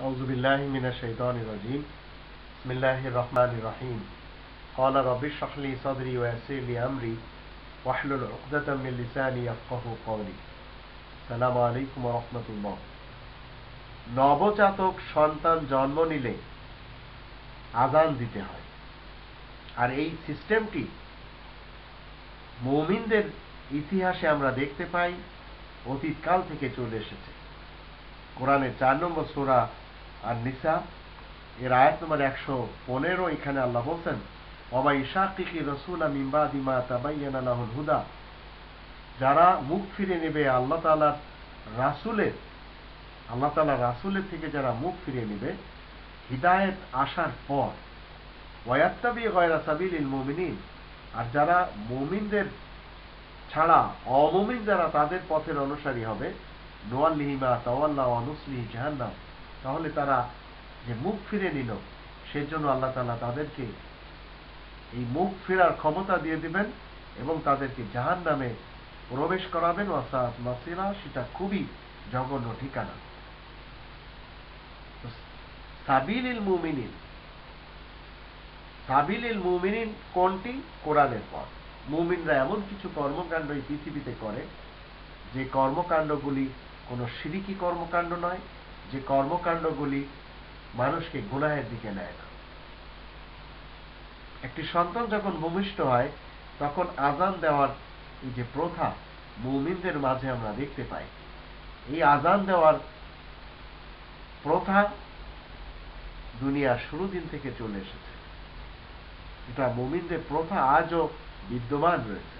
أعوذ بالله من الشيطان الرجيم بسم الله الرحمن الرحيم قال رب اشرح لي صدري ويسر لي أمري واحلل عقدة من لساني يفقه قولي السلام عليكم ورحمة الله নবজাতক সন্তান জন্ম নিলে আজান দিতে হয় আর এই সিস্টেমটি মৌমিনদের ইতিহাসে আমরা দেখতে পাই অতীতকাল থেকে চলে এসেছে কোরআনের চার নম্বর সোরা আর নিসা, এর আয়াত নম্বর একশো পনেরো, এখানে আল্লাহ বলছেন অবা ইশাকিকি রসুল মিম্বা দিমা হুদা। যারা মুখ ফিরে নেবে আল্লাহ তালার রাসুলের, আল্লাহ তালা রাসুলের থেকে যারা মুখ ফিরিয়ে নেবে, হৃদায়ত আসার পর ওয়াত্তাবি গয়রা সাবিল ইল মুমিনিন। আর যারা মুমিনদের ছাড়া অমুমিন যারা তাদের পথের অনুসারী হবে নোয়াল্লিহিমা তাওয়াল্লা অনুসলিহি জাহান্নাম। তাহলে তারা যে মুখ ফিরে নিল, সেজন্য আল্লাহ তালা তাদেরকে এই মুখ ফেরার ক্ষমতা দিয়ে দিবেন এবং তাদেরকে জাহান নামে প্রবেশ করাবেন। ওয়াসাত মাসিরা, সেটা খুবই জঘন্য ঠিকানা। সাবিলিল মুমিনিন সাবিলিল মুমিনিন কোনটি? কোরআনের পথ। মুমিনরা এমন কিছু কর্মকাণ্ড এই পৃথিবীতে করে, যে কর্মকাণ্ডগুলি কোনো সিরিকি কর্মকাণ্ড নয় যে কর্মকাণ্ডগুলি মানুষকে গুনাহের দিকে নেয় না। একটি সন্তান যখন ভূমিষ্ঠ হয়, তখন আজান দেওয়ার যে প্রথা মুমিনদের মাঝে আমরা দেখতে পাই। এই আজান দেওয়ার প্রথা দুনিয়ার শুরু দিন থেকে চলে এসেছে। এটা মুমিনদের প্রথা আজও বিদ্যমান রয়েছে।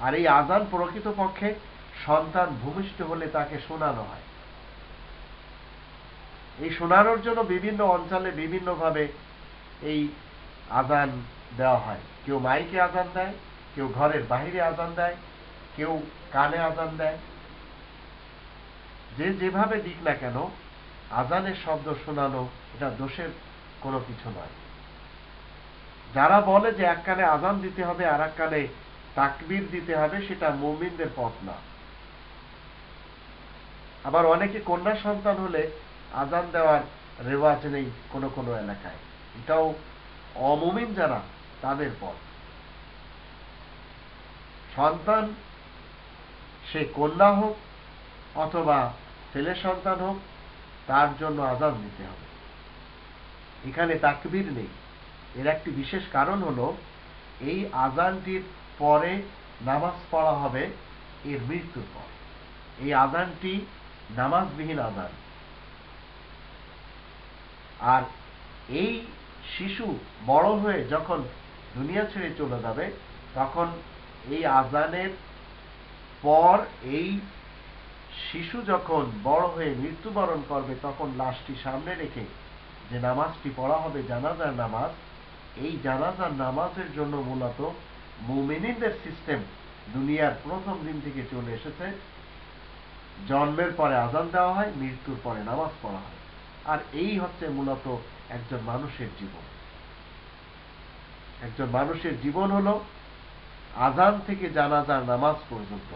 আর এই আজান প্রকৃতপক্ষে সন্তান ভূমিষ্ঠ হলে তাকে শোনানো হয়। এই শোনানোর জন্য বিভিন্ন অঞ্চলে বিভিন্নভাবে এই আজান দেওয়া হয়। কেউ মাইকে আজান দেয়, কেউ ঘরের বাহিরে আজান দেয়, কেউ কানে আজান দেয়। যে যেভাবে দিক না কেন, আজানের শব্দ শোনানো এটা দোষের কোনো কিছু নয়। যারা বলে যে এক কানে আজান দিতে হবে, আর এক কানে তাকবির দিতে হবে, সেটা মুমিনদের পথ না। আবার অনেকে কন্যা সন্তান হলে আজান দেওয়ার রেওয়াজ নেই কোনো কোনো এলাকায়। এটাও অমুমিন যারা, তাদের পথ। সন্তান, সে কন্যা হোক অথবা ছেলে সন্তান হোক, তার জন্য আজান দিতে হবে। এখানে তাকবির নেই। এর একটি বিশেষ কারণ হলো, এই আজানটির পরে নামাজ পড়া হবে এর মৃত্যুর পর। এই আজানটি নামাজবিহীন আজান। আর এই শিশু বড় হয়ে যখন দুনিয়া ছেড়ে চলে যাবে, তখন এই আজানের পর এই শিশু যখন বড় হয়ে মৃত্যুবরণ করবে, তখন লাশটি সামনে রেখে যে নামাজটি পড়া হবে, জানাজার নামাজ, এই জানাজার নামাজের জন্য মূলত মুমিনিনদের সিস্টেম দুনিয়ার প্রথম দিন থেকে চলে এসেছে। জন্মের পরে আজান দেওয়া হয়, মৃত্যুর পরে নামাজ পড়া হয়। আর এই হচ্ছে মূলত একজন মানুষের জীবন। একজন মানুষের জীবন হলো আজান থেকে জানাজার নামাজ পর্যন্ত,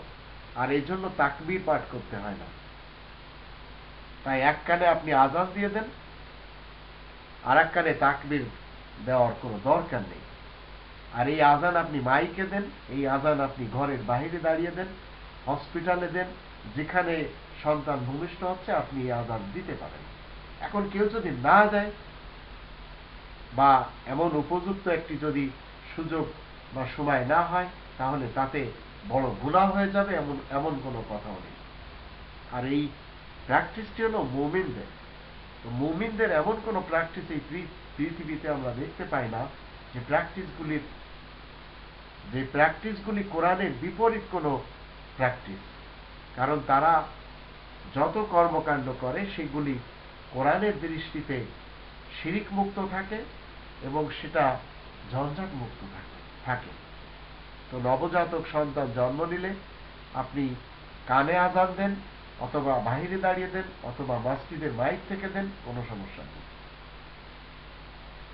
আর এই জন্য তাকবির পাঠ করতে হয় না। তাই এক কানে আপনি আজান দিয়ে দেন, আর এক কানে তাকবির দেওয়ার কোনো দরকার নেই। আর এই আজান আপনি মাইকে দেন, এই আজান আপনি ঘরের বাহিরে দাঁড়িয়ে দেন, হসপিটালে দেন, যেখানে সন্তান ভূমিষ্ঠ হচ্ছে, আপনি এই আজান দিতে পারেন। এখন কেউ যদি না যায়, বা এমন উপযুক্ত একটি যদি সুযোগ বা সময় না হয়, তাহলে তাতে বড় গুণা হয়ে যাবে, এমন এমন কোনো কথাও নেই। আর এই প্র্যাকটিসটি হলো মুমিনদের। তো মুমিনদের এমন কোনো প্র্যাকটিস এই পৃথিবীতে আমরা দেখতে পাই না, যে প্র্যাকটিসগুলির যে প্র্যাকটিসগুলি কোরআনের বিপরীত কোনো প্র্যাকটিস কারণ তারা যত কর্মকাণ্ড করে, সেগুলি কোরআনের দৃষ্টিতে শিরিক মুক্ত থাকে এবং সেটা ঝঞ্ঝাট মুক্ত থাকে থাকে। তো নবজাতক সন্তান জন্ম নিলে আপনি কানে আজান দেন অথবা বাহিরে দাঁড়িয়ে দেন অথবা মসজিদের মাইক থেকে দেন, কোনো সমস্যা নেই।